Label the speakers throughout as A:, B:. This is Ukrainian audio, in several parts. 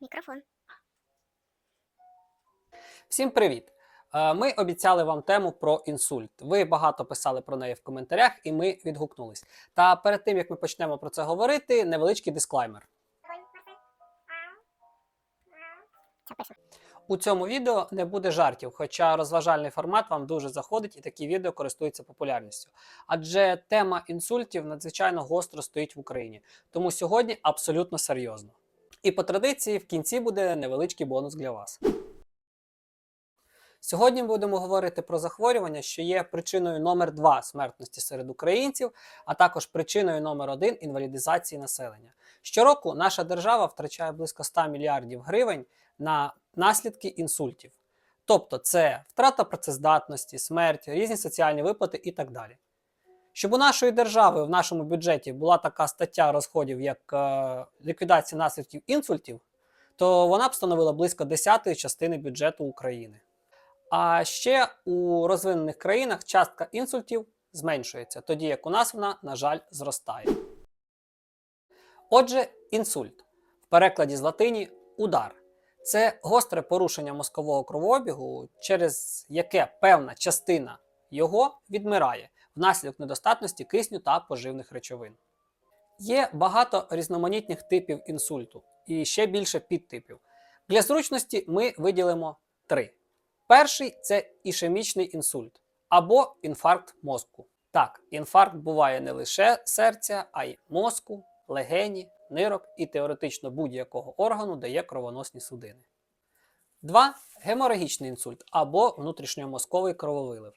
A: Мікрофон.
B: Всім привіт! Е, Ми обіцяли вам тему про інсульт. Ви багато писали про неї в коментарях, і ми відгукнулись. Та перед тим як ми почнемо про це говорити, невеличкий дисклаймер. У цьому відео не буде жартів, хоча розважальний формат вам дуже заходить і такі відео користуються популярністю. Адже тема інсультів надзвичайно гостро стоїть в Україні. Тому сьогодні абсолютно серйозно. І по традиції в кінці буде невеличкий бонус для вас. Сьогодні будемо говорити про захворювання, що є причиною номер 2 смертності серед українців, а також причиною номер 1 інвалідизації населення. Щороку наша держава втрачає близько 100 мільярдів гривень на наслідки інсультів. Тобто це втрата працездатності, смерть, різні соціальні виплати і так далі. Щоб у нашої держави в нашому бюджеті була така стаття розходів, як е, ліквідація наслідків інсультів, то вона б становила близько 10 частини бюджету України. А ще у розвинених країнах частка інсультів зменшується, тоді як у нас вона, на жаль, зростає. Отже, інсульт в перекладі з латині удар. Це гостре порушення мозкового кровообігу, через яке певна частина його відмирає внаслідок недостатності кисню та поживних речовин. Є багато різноманітних типів інсульту і ще більше підтипів. Для зручності ми виділимо три. Перший це ішемічний інсульт або інфаркт мозку. Так, інфаркт буває не лише серця, а й мозку, легені, нирок і теоретично будь-якого органу, де є кровоносні судини. 2. Геморагічний інсульт або внутрішньомозковий крововилив.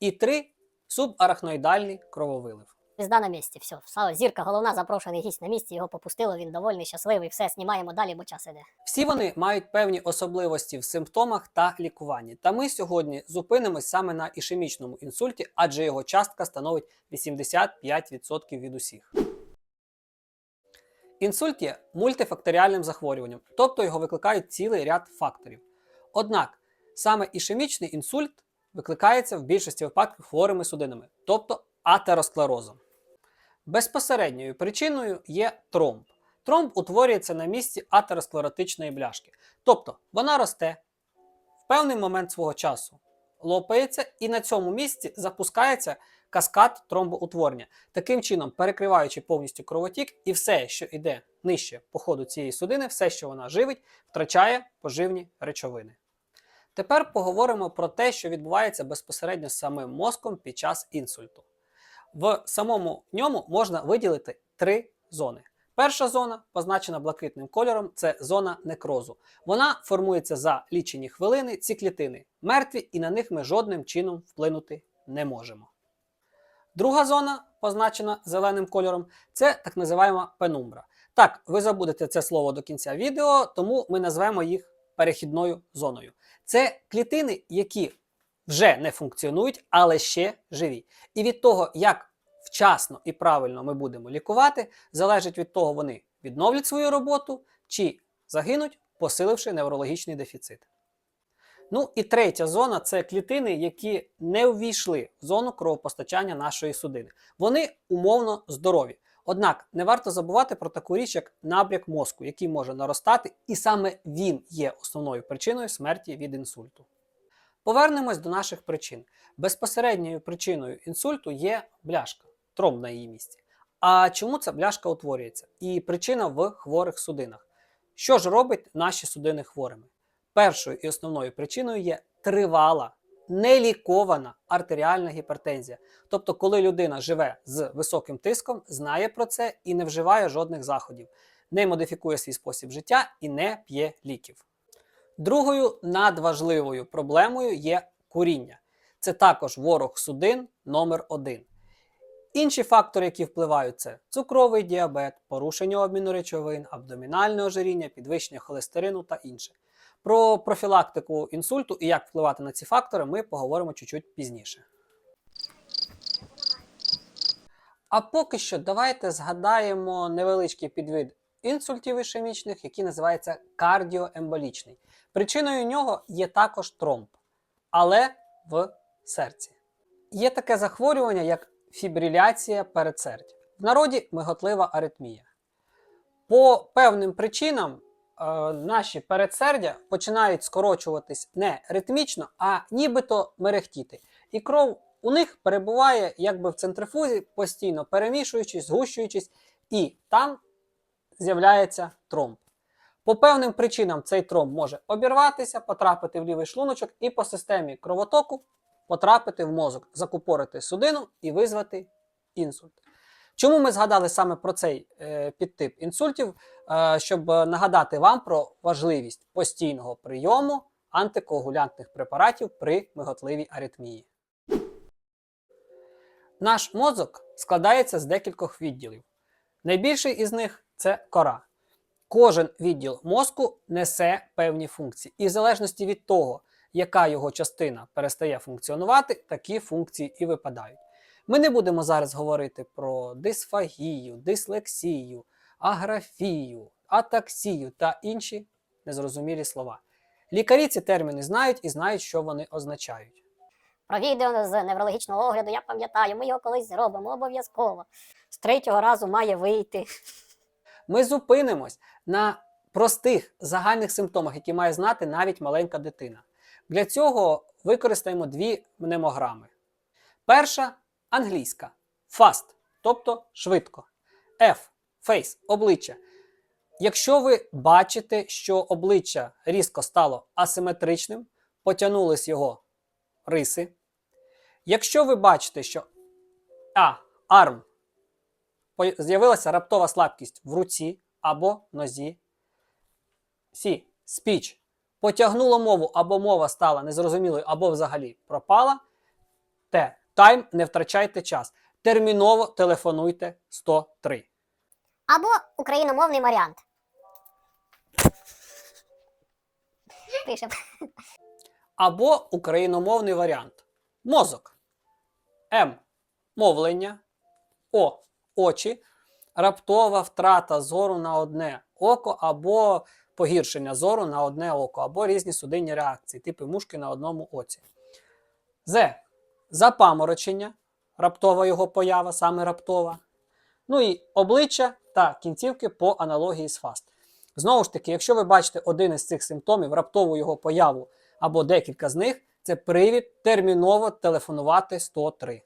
B: І 3. Субарахноїдальний крововилив.
C: Звізда на місці, все. Сало, зірка, головна, запрошений гість на місці, його попустило, він довольний, щасливий, все, знімаємо далі, бо час іде.
B: Всі вони мають певні особливості в симптомах та лікуванні. Та ми сьогодні зупинимось саме на ішемічному інсульті, адже його частка становить 85% від усіх. Інсульт є мультифакторіальним захворюванням, тобто його викликають цілий ряд факторів. Однак саме ішемічний інсульт викликається в більшості випадків хворими судинами, тобто атеросклерозом. Безпосередньою причиною є тромб. Тромб утворюється на місці атеросклеротичної бляшки. Тобто вона росте в певний момент свого часу, лопається і на цьому місці запускається каскад тромбоутворення, таким чином перекриваючи повністю кровотік, і все, що йде нижче по ходу цієї судини, все, що вона живить, втрачає поживні речовини. Тепер поговоримо про те, що відбувається безпосередньо з самим мозком під час інсульту. В самому ньому можна виділити три зони. Перша зона, позначена блакитним кольором, це зона некрозу. Вона формується за лічені хвилини, ці клітини мертві, і на них ми жодним чином вплинути не можемо. Друга зона, позначена зеленим кольором, це так називаємо пенумбра. Так, ви забудете це слово до кінця відео, тому ми назвемо їх перехідною зоною. Це клітини, які вже не функціонують, але ще живі. І від того, як вчасно і правильно ми будемо лікувати, залежить від того, вони відновлять свою роботу чи загинуть, посиливши неврологічний дефіцит. Ну і третя зона це клітини, які не увійшли в зону кровопостачання нашої судини. Вони умовно здорові. Однак не варто забувати про таку річ, як набряк мозку, який може наростати, і саме він є основною причиною смерті від інсульту. Повернемось до наших причин. Безпосередньою причиною інсульту є бляшка, тромб на її місці. А чому ця бляшка утворюється? І причина в хворих судинах. Що ж робить наші судини хворими? Першою і основною причиною є тривала, нелікована артеріальна гіпертензія. Тобто, коли людина живе з високим тиском, знає про це і не вживає жодних заходів, не модифікує свій спосіб життя і не п'є ліків. Другою надважливою проблемою є куріння. Це також ворог судин номер 1 Інші фактори, які впливають, це цукровий діабет, порушення обміну речовин, абдомінальне ожиріння, підвищення холестерину та інше. Про профілактику інсульту і як впливати на ці фактори ми поговоримо чуть-чуть пізніше. А поки що давайте згадаємо невеличкий підвид інсультів ішемічних, який називається кардіоемболічний. Причиною нього є також тромб, але в серці. Є таке захворювання, як фібриляція передсердя. В народі миготлива аритмія. По певним причинам наші передсердя починають скорочуватись не ритмічно, а нібито мерехтіти. І кров у них перебуває якби в центрифузі, постійно перемішуючись, згущуючись, і там з'являється тромб. По певним причинам цей тромб може обірватися, потрапити в лівий шлуночок і по системі кровотоку потрапити в мозок, закупорити судину і визвати інсульт. Чому ми згадали саме про цей е, підтип інсультів? Е, щоб нагадати вам про важливість постійного прийому антикоагулянтних препаратів при миготливій аритмії. Наш мозок складається з декількох відділів. Найбільший із них це кора. Кожен відділ мозку несе певні функції, і в залежності від того, яка його частина перестає функціонувати, такі функції і випадають. Ми не будемо зараз говорити про дисфагію, дислексію, аграфію, атаксію та інші незрозумілі слова. Лікарі ці терміни знають і знають, що вони означають.
C: Про відео з неврологічного огляду я пам'ятаю, ми його колись зробимо обов'язково. З третього разу має вийти.
B: Ми зупинимось на простих загальних симптомах, які має знати навіть маленька дитина. Для цього використаємо дві мнемограми. Перша англійська fast, тобто швидко. F face обличчя. Якщо ви бачите, що обличчя різко стало асиметричним, потягнулись його риси. Якщо ви бачите, що А. Арм з'явилася раптова слабкість в руці або нозі. Сі. Спіч. Потягнуло мову або мова стала незрозумілою, або взагалі пропала. Т. Тайм. Не втрачайте час. Терміново телефонуйте 103.
A: Або україномовний варіант.
C: Пише.
B: Або україномовний варіант. Мозок. М. Мовлення. О. Очі. Раптова втрата зору на одне око, або погіршення зору на одне око, або різні судинні реакції, типи мушки на одному оці. З. Запаморочення. Раптова його поява, саме раптова. Ну і обличчя та кінцівки по аналогії з фаст. Знову ж таки, якщо ви бачите один із цих симптомів, раптову його появу або декілька з них, це привід терміново телефонувати 103.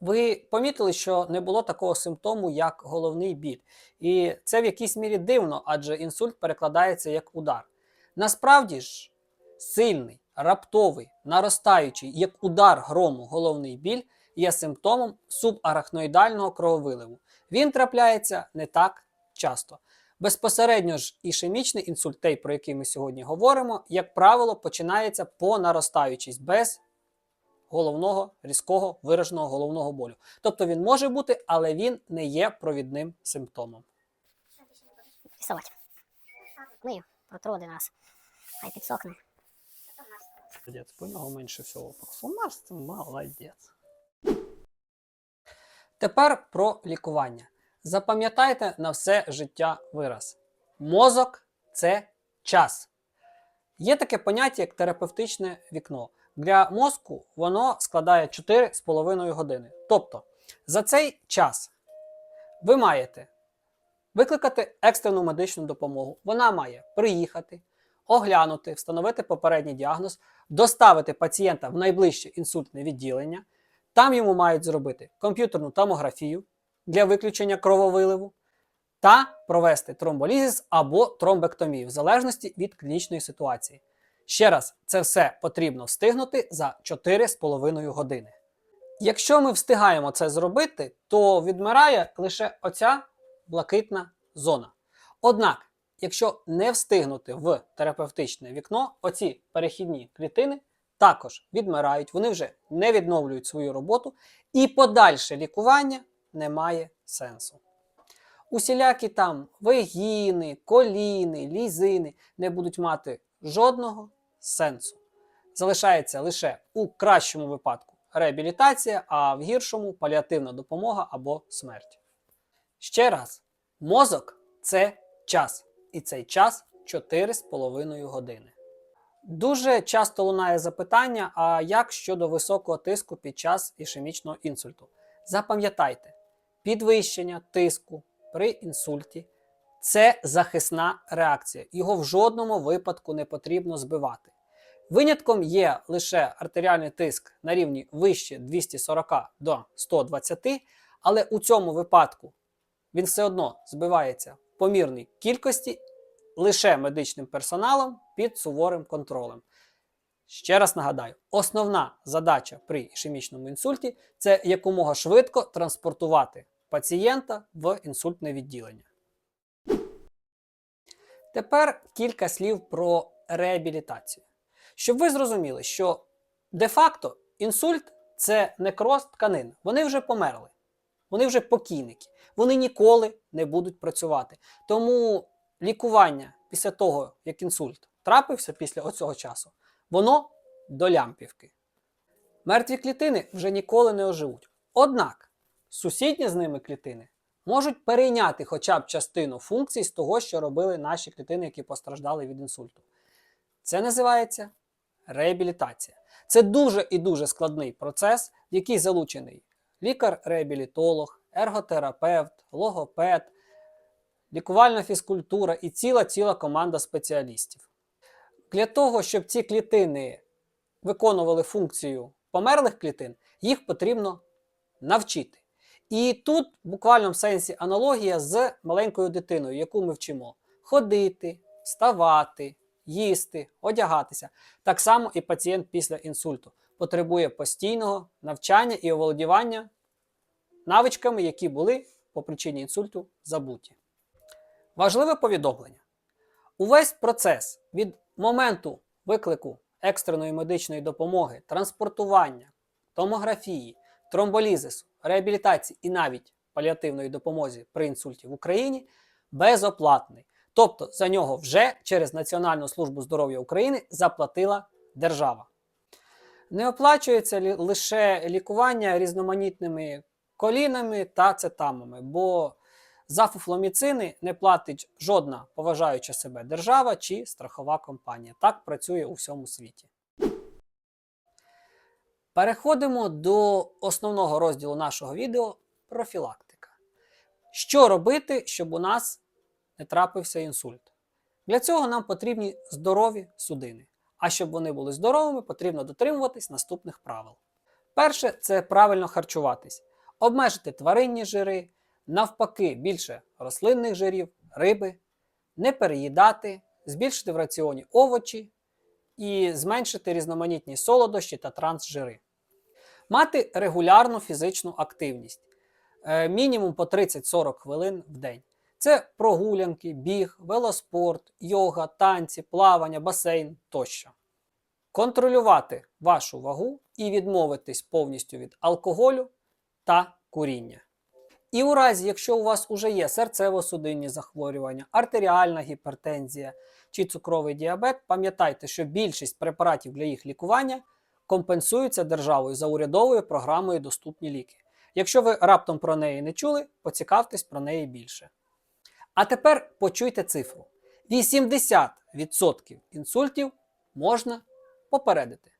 B: Ви помітили, що не було такого симптому, як головний біль. І це в якійсь мірі дивно, адже інсульт перекладається як удар. Насправді ж, сильний, раптовий, наростаючий, як удар грому головний біль є симптомом субарахноїдального крововиливу. Він трапляється не так часто. Безпосередньо ж ішемічний інсульт, той, про який ми сьогодні говоримо, як правило, починається по наростаючись без головного різкого вираженого головного болю. Тобто він може бути, але він не є провідним симптомом.
C: Рисувати. Мию, протри один раз. Хай підсохне.
B: Молодець, по нього менше всього парфумерства, молодець. Тепер про лікування. Запам'ятайте на все життя вираз. Мозок це час. Є таке поняття, як терапевтичне вікно. Для мозку воно складає 4,5 години. Тобто, за цей час ви маєте викликати екстрену медичну допомогу. Вона має приїхати, оглянути, встановити попередній діагноз, доставити пацієнта в найближче інсультне відділення. Там йому мають зробити комп'ютерну томографію для виключення крововиливу та провести тромболізис або тромбектомію в залежності від клінічної ситуації. Ще раз, це все потрібно встигнути за 4,5 години. Якщо ми встигаємо це зробити, то відмирає лише оця блакитна зона. Однак, якщо не встигнути в терапевтичне вікно, оці перехідні клітини також відмирають, вони вже не відновлюють свою роботу, і подальше лікування не має сенсу. Усілякі там вегіни, коліни, лізини не будуть мати жодного сенсу. Залишається лише у кращому випадку реабілітація, а в гіршому паліативна допомога або смерть. Ще раз, мозок це час, і цей час 4,5 години. Дуже часто лунає запитання: а як щодо високого тиску під час ішемічного інсульту? Запам'ятайте, підвищення тиску при інсульті Це захисна реакція. Його в жодному випадку не потрібно збивати. Винятком є лише артеріальний тиск на рівні вище 240 до 120, але у цьому випадку він все одно збивається помірній кількості лише медичним персоналом під суворим контролем. Ще раз нагадаю, основна задача при ішемічному інсульті це якомога швидко транспортувати пацієнта в інсультне відділення. Тепер кілька слів про реабілітацію. Щоб ви зрозуміли, що де-факто інсульт це некроз тканин. Вони вже померли, вони вже покійники, вони ніколи не будуть працювати. Тому лікування після того, як інсульт трапився після оцього часу, воно до лямпівки. Мертві клітини вже ніколи не оживуть. Однак сусідні з ними клітини можуть перейняти хоча б частину функцій з того, що робили наші клітини, які постраждали від інсульту. Це називається реабілітація. Це дуже і дуже складний процес, в який залучений лікар-реабілітолог, ерготерапевт, логопед, лікувальна фізкультура і ціла ціла команда спеціалістів. Для того, щоб ці клітини виконували функцію померлих клітин, їх потрібно навчити. І тут в буквальному сенсі аналогія з маленькою дитиною, яку ми вчимо ходити, вставати, їсти, одягатися. Так само і пацієнт після інсульту потребує постійного навчання і оволодівання навичками, які були по причині інсульту забуті. Важливе повідомлення. Увесь процес від моменту виклику екстреної медичної допомоги, транспортування, томографії, тромболізису, реабілітації і навіть паліативної допомоги при інсульті в Україні безоплатний. Тобто за нього вже через Національну службу здоров'я України заплатила держава. Не оплачується лише лікування різноманітними колінами та цетамами, бо за фуфломіцини не платить жодна поважаюча себе держава чи страхова компанія. Так працює у всьому світі. Переходимо до основного розділу нашого відео профілактика. Що робити, щоб у нас не трапився інсульт? Для цього нам потрібні здорові судини. А щоб вони були здоровими, потрібно дотримуватись наступних правил. Перше це правильно харчуватись, обмежити тваринні жири, навпаки, більше рослинних жирів, риби, не переїдати, збільшити в раціоні овочі і зменшити різноманітні солодощі та трансжири. Мати регулярну фізичну активність, е, мінімум по 30-40 хвилин в день. Це прогулянки, біг, велоспорт, йога, танці, плавання, басейн тощо. Контролювати вашу вагу і відмовитись повністю від алкоголю та куріння. І у разі, якщо у вас уже є серцево-судинні захворювання, артеріальна гіпертензія чи цукровий діабет, пам'ятайте, що більшість препаратів для їх лікування компенсуються державою за урядовою програмою Доступні ліки. Якщо ви раптом про неї не чули, поцікавтесь про неї більше. А тепер почуйте цифру: 80% інсультів можна попередити.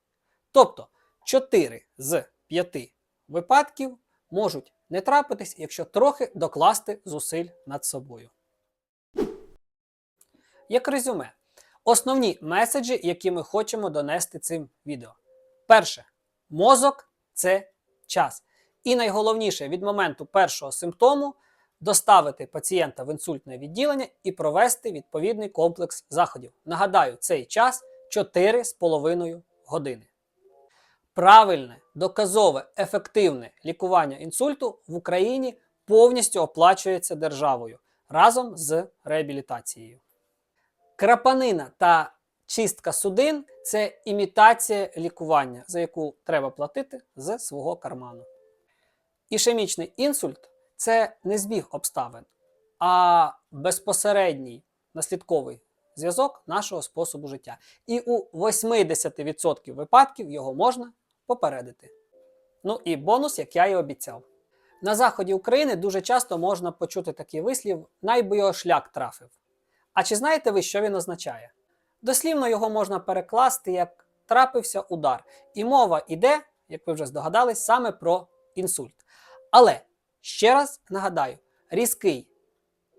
B: Тобто 4 з 5 випадків можуть не трапитись, якщо трохи докласти зусиль над собою. Як резюме, основні меседжі, які ми хочемо донести цим відео. Перше, мозок це час. І найголовніше від моменту першого симптому доставити пацієнта в інсультне відділення і провести відповідний комплекс заходів. Нагадаю, цей час 4,5 години. Правильне, доказове, ефективне лікування інсульту в Україні повністю оплачується державою разом з реабілітацією. Крапанина та чистка судин це імітація лікування, за яку треба платити з свого карману. Ішемічний інсульт це не збіг обставин, а безпосередній наслідковий зв'язок нашого способу життя. І у 80% випадків його можна попередити. Ну і бонус, як я і обіцяв. На заході України дуже часто можна почути такий вислів найби його шлях трафив. А чи знаєте ви, що він означає? Дослівно його можна перекласти як трапився удар. І мова йде, як ви вже здогадались, саме про інсульт. Але ще раз нагадаю: різкий,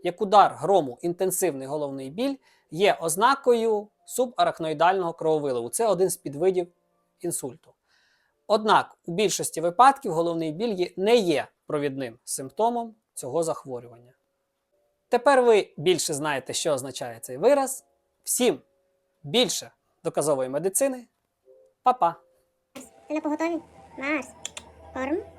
B: як удар грому інтенсивний головний біль є ознакою субарахноїдального крововиливу. Це один з підвидів інсульту. Однак у більшості випадків головний біль не є провідним симптомом цього захворювання. Тепер ви більше знаєте, що означає цей вираз. Всім більше доказової медицини. Па-па!
D: Ти поготові? Марс. Корм.